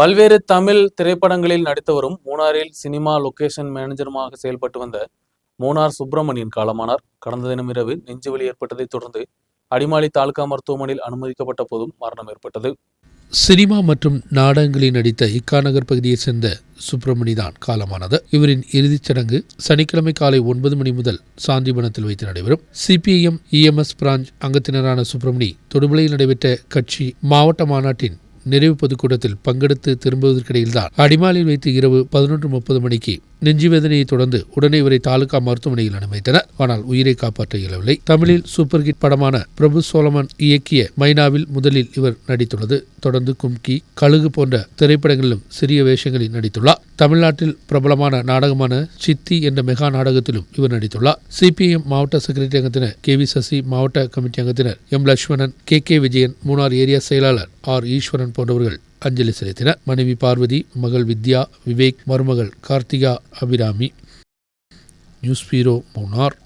பல்வேறு தமிழ் திரைப்படங்களில் நடித்து வரும் மூணாரில் சினிமா லொகேஷன் மேனேஜருமாக செயல்பட்டு வந்த மூணார் சுப்பிரமணியன் காலமானார். கடந்த தினம் இரவு நெஞ்சுவலி ஏற்பட்டதைத் தொடர்ந்து அடிமாலி தாலுகா மருத்துவமனையில் அனுமதிக்கப்பட்ட போதும் மரணம் ஏற்பட்டது. சினிமா மற்றும் நாடகங்களில் நடித்த இக்காநகர் பகுதியைச் சேர்ந்த சுப்பிரமணி தான் காலமானது. இவரின் இறுதிச் சடங்கு சனிக்கிழமை காலை ஒன்பது மணி முதல் சாந்திபனத்தில் வைத்து நடைபெறும். சிபிஐஎம் இஎம்எஸ் பிரான்ச் அங்கத்தினரான சுப்பிரமணி தொடுபலையில் நடைபெற்ற கட்சி மாவட்ட மாநாட்டின் நிறைவு பொதுக்கூட்டத்தில் பங்கெடுத்து திரும்புவதற்கிடையில்தான் அடிமாலில் வைத்து இரவு பதினொன்று முப்பது மணிக்கு நெஞ்சுவேதனையை தொடர்ந்து உடனே இவரை தாலுகா மருத்துவமனையில் அனுமதித்தனர். ஆனால் உயிரை காப்பாற்ற இயலவில்லை. தமிழில் சூப்பர் ஹிட் படமான பிரபு சோலமன் இயக்கிய மைனாவில் முதலில் இவர் நடித்துள்ளது. தொடர்ந்து கும்கி கழுகு போன்ற திரைப்படங்களிலும் சிறிய வேஷங்களில் நடித்துள்ளார். தமிழ்நாட்டில் பிரபலமான நாடகமான சித்தி என்ற மெகா நாடகத்திலும் இவர் நடித்துள்ளார். சிபிஎம் மாவட்ட செக்ரட்டரி அங்கத்தினர் கே வி சசி மாவட்ட committee அங்கத்தினர் M Lakshmanan K K Vijayan Munnar area செயலாளர் ஆர் ஈஸ்வரன் போன்றவர்கள் அஞ்சலி செலுத்தினர். மனைவி பார்வதி மகள் வித்யா விவேக் மருமகள் Karthika Abirami. News bureau Munnar.